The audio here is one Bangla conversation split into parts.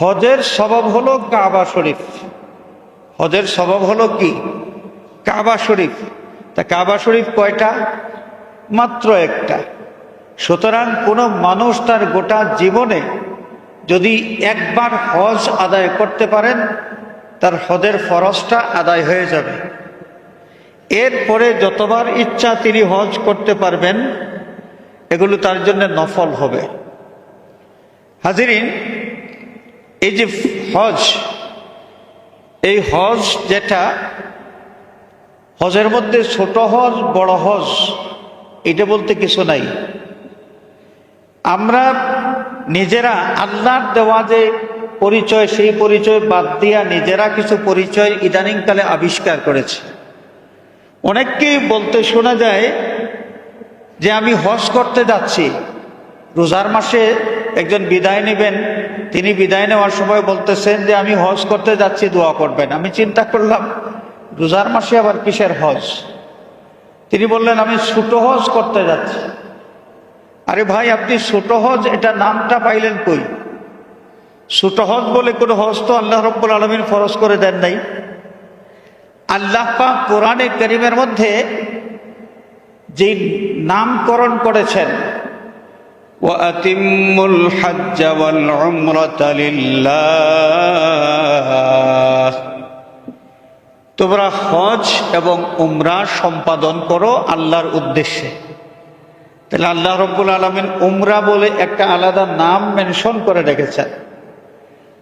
হজের স্বভাব হলো কাবা শরীফ। হজের স্বভাব হলো কি? কাবা শরীফ। তা কাবা শরীফ কয়টা? মাত্র একটা। সুতরাং কোনো মানুষ তার গোটা জীবনে যদি একবার হজ আদায় করতে পারেন, তার হজের ফরজটা আদায় হয়ে যাবে। এরপরে যতবার ইচ্ছা তিনি হজ করতে পারবেন, এগুলো তার জন্য নফল হবে। হাজিরিন এই যে হজ, এই হজ যেটা, হজের মধ্যে ছোট হজ, বড় হজ, এটা বলতে কিছু নাই। আমরা নিজেরা আল্লাহর দেওয়া যে পরিচয়, সেই পরিচয় বাদ দিয়া নিজেরা কিছু পরিচয় ইদানিংকালে আবিষ্কার করেছে। অনেককেই বলতে শোনা যায় যে আমি হজ করতে যাচ্ছি। রোজার মাসে একজন বিদায় নেবেন, তিনি বিদায় নেওয়ার সময় বলতেছেন যে, আমি হজ করতে যাচ্ছি, দোয়া করবেন। আমি চিন্তা করলাম, রোজার মাসে আবার কিসের হজ? তিনি বললেন, আমি ছোট হজ করতে যাচ্ছি। আরে ভাই, আপনি ছোট হজ, এটা নামটা পাইলেন কই? ছোট হজ বলে কোনো হজ তো আল্লাহ রব্বুল আলমিন ফরজ করে দেন নাই। আল্লাহ পাক কোরআনে করিমের মধ্যে যে নামকরণ করেছেন وأتموا الحج والعمرة لله তোমরা হজ এবং উমরা সম্পাদন করো আল্লাহর উদ্দেশ্যে তাহলে আল্লাহ রব্বুল আলমিন উমরা বলে একটা আলাদা নাম মেনশন করে রেখেছেন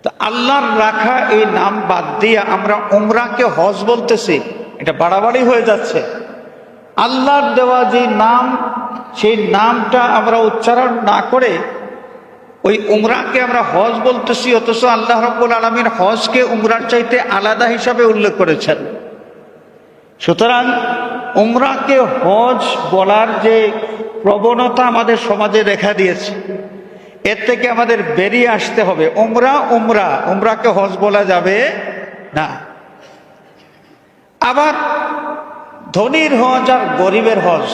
তো আল্লাহর রাখা এই নাম বাদ দিয়ে আমরা উমরাকে হজ বলতেছি এটা বাড়াবাড়ি হয়ে যাচ্ছে আল্লাহর দেওয়া যে নাম সেই নামটা আমরা উচ্চারণ না করে ওই উমরাকে আমরা হজ বলতেছি, অথচ আল্লাহ রব্বুল আলমীর হজকে উমরার চাইতে আলাদা হিসাবে উল্লেখ করেছেন। সুতরাং উমরাকে হজ বলার যে প্রবণতা আমাদের সমাজে দেখা দিয়েছে, এর থেকে আমাদের বেরিয়ে আসতে হবে। উমরা উমরা, উমরাকে হজ বলা যাবে না। আবার ধনীর হজ আর গরিবের হজ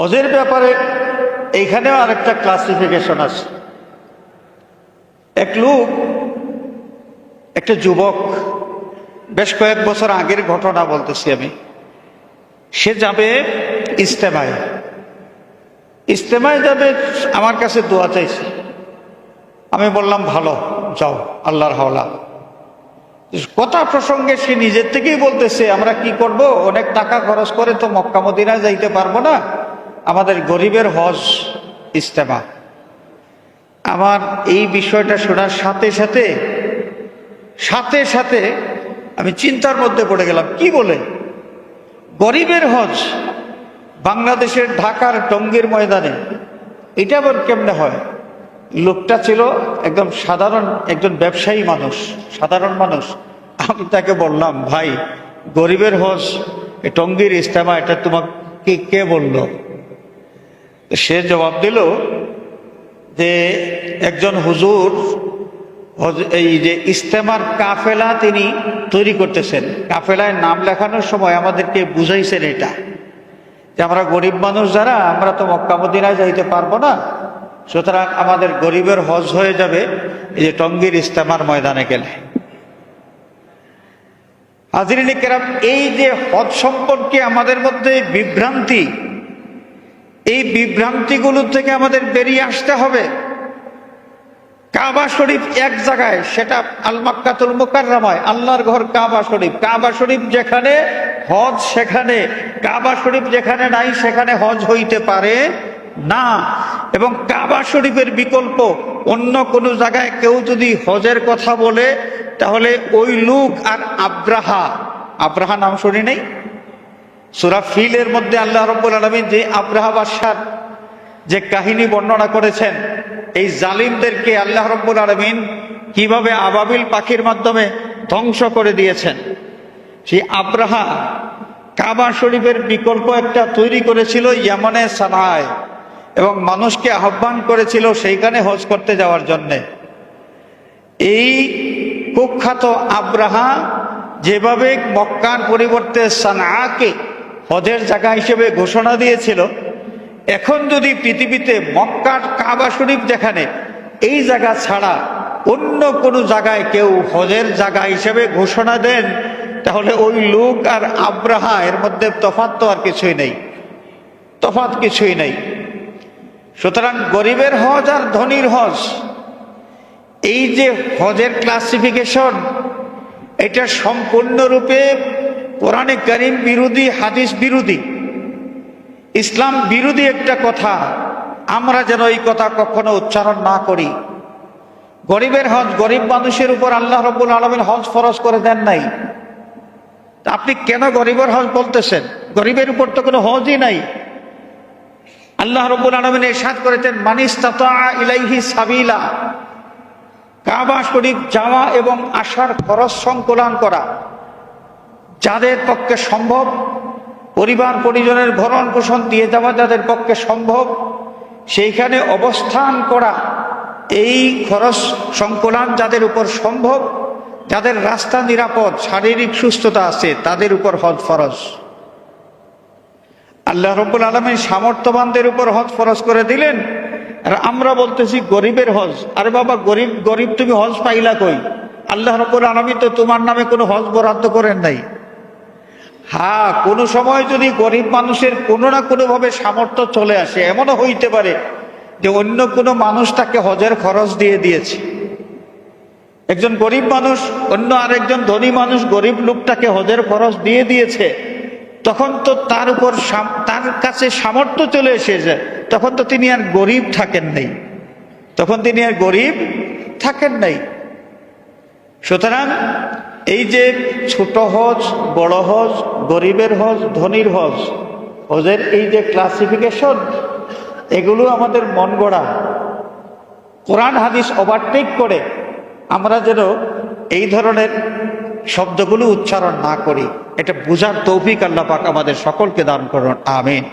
হজের ব্যাপারে এইখানেও আরেকটা ক্লাসিফিকেশন আছে। এক লোক, একটা যুবক, বেশ কয়েক বছর আগের ঘটনা বলতেছি আমি। সে যাবে ইস্তেমায় ইস্তেমায় যাবে, আমার কাছে দোয়া চাইছে। আমি বললাম, ভালো, যাও, আল্লাহর হাওলা। কথা প্রসঙ্গে সে নিজের থেকেই বলতেছে, আমরা কি করব? অনেক টাকা খরচ করে তো মক্কা মদিনায় যাইতে পারব না। আমাদের গরিবের হজ ইস্তেমা আমার এই বিষয়টা শোনার সাথে সাথে সাথে সাথে আমি চিন্তার মধ্যে পড়ে গেলাম, কি বলে? গরিবের হজ বাংলাদেশের ঢাকার টঙ্গীর ময়দানে, এটা আবার কেমনে হয়? লোকটা ছিল একদম সাধারণ একজন ব্যবসায়ী মানুষ, সাধারণ মানুষ। আমি তাকে বললাম, ভাই, গরিবের হজ টঙ্গীর ইস্তেমা এটা তোমাকে কে বলল? সে জবাব দিল যে একজন হুজুর এই যে ইস্তেমার কাফেলা তিনি তৈরি করতেছেন। কাফেলায় নাম লেখানোর সময় আমাদেরকে বুঝাইছেন এটা। যে আমরা গরিব মানুষ যারা, আমরা তো মক্কা মদিনায় যাইতে পারব না। সুতরাং আমাদের গরিবের হজ হয়ে যাবে এই যে টঙ্গীর ইস্তেমার ময়দানে গেলে। হাজিরিনী কেরাম, এই যে হজ সম্পর্কে আমাদের মধ্যে বিভ্রান্তি এই বিভ্রান্তিগুলো থেকে আমাদের বেরিয়ে আসতে হবে। কাবা শরীফ এক জায়গায়, সেটা আল মাক্কাতুল মুকাররামায়, আল্লাহর ঘর কাবা শরীফ। কাবা শরীফ যেখানে হজ সেখানে, কাবা শরীফ যেখানে নাই সেখানে হজ হইতে পারে না। এবং কাবা শরীফের বিকল্প অন্য কোনো জায়গায় কেউ যদি হজের কথা বলে, তাহলে ওই লোক আর আব্রাহা আব্রাহা নাম শুনি নেই? সুরা ফিলের মধ্যে আল্লাহ রব্বুল আলমিন যে আব্রাহা বাদশার যে কাহিনী বর্ণনা করেছেন, এই জালিমদেরকে আল্লাহ রব্বুল আলমিন কীভাবে আবাবিল পাখির মাধ্যমে ধ্বংস করে দিয়েছেন। সেই আব্রাহা কাবা শরীফের বিকল্প একটা তৈরি করেছিল ইয়ামনে সানায় এবং মানুষকে আহ্বান করেছিল সেইখানে হজ করতে যাওয়ার জন্যে। এই কুখ্যাত আব্রাহা যেভাবে মক্কার পরিবর্তে সানাকে হজের জায়গা হিসেবে ঘোষণা দিয়েছিল। এখন যদি পৃথিবীতে মক্কার কাবা শরীফ যেখানে, এই জায়গা ছাড়া অন্য কোনো জায়গায় কেউ হজের জায়গা হিসেবে ঘোষণা দেন, তাহলে ওই লোক আর আব্রাহা, এর মধ্যে তফাত তো আর কিছুই নেই। তফাত কিছুই নেই। সুতরাং গরিবের হজ আর ধনীর হজ, এই যে হজের ক্লাসিফিকেশন এটা সম্পূর্ণরূপে কোরআনে করিম বিরোধী, হাদিস বিরোধী। ইসলাম বিরোধী একটা কথা। আমরা যেন এই কথা কখনো উচ্চারণ না করি। গরিবের হজ, গরিব মানুষের উপর আল্লাহ রব্বুল আলমিন হজ ফরজ করে দেন নাই। আপনি কেন গরিবের হজ বলতেছেন? গরিবের উপর তো কোনো হজই নাই। আল্লাহ রব্বুল আলমিন এরশাদ করেছেন মানিস ইলাইহি সাবিলা। কাবা শরীফ যাওয়া এবং আসার খরচ সংকলন করা। যাদের পক্ষে সম্ভব, পরিবার পরিজনের ভরণ পোষণ দিয়ে যাওয়া যাদের পক্ষে সম্ভব, সেইখানে অবস্থান করা, এই খরচ সংকলন যাদের উপর সম্ভব, যাদের রাস্তা নিরাপদ, শারীরিক সুস্থতা আছে, তাদের উপর হজ ফরজ। আল্লাহ রব্বুল আলমী সামর্থ্যবানদের উপর হজ ফরজ করে দিলেন। আর আমরা বলতেছি গরিবের হজ। আরে বাবা, গরিব গরিব তুমি হজ পাইলা কই? আল্লাহ রব্বুল আলমী তো তোমার নামে কোনো হজ বরাদ্দ করেন নাই। হ্যাঁ কোনো সময় যদি গরিব মানুষের কোনো না কোনোভাবে সামর্থ্য চলে আসে, এমনও হইতে পারে যে অন্য কোনো মানুষ তাকে হজের খরচ দিয়ে দিয়েছে। একজন গরিব মানুষ, অন্য আরেকজন ধনী মানুষ গরিব লোকটাকে হজের খরচ দিয়ে দিয়েছে, তখন তো তার উপর তার কাছে সামর্থ্য চলে এসেছে তখন তো তিনি আর গরিব থাকেন নাই। তখন তিনি আর গরিব থাকেন নাই। সুতরাং এই যে ছোট হজ, বড় হজ, গরিবের হজ, ধনীর হজ, হজের এই যে ক্লাসিফিকেশন এগুলো আমাদের মন গড়া। কোরআন, হাদিস ওভারটেক করে আমরা যেন এই ধরনের শব্দগুলো উচ্চারণ না করি। এটা বোঝার তৌফিক আল্লাহ পাক আমাদের সকলকে দান করুন। আমিন।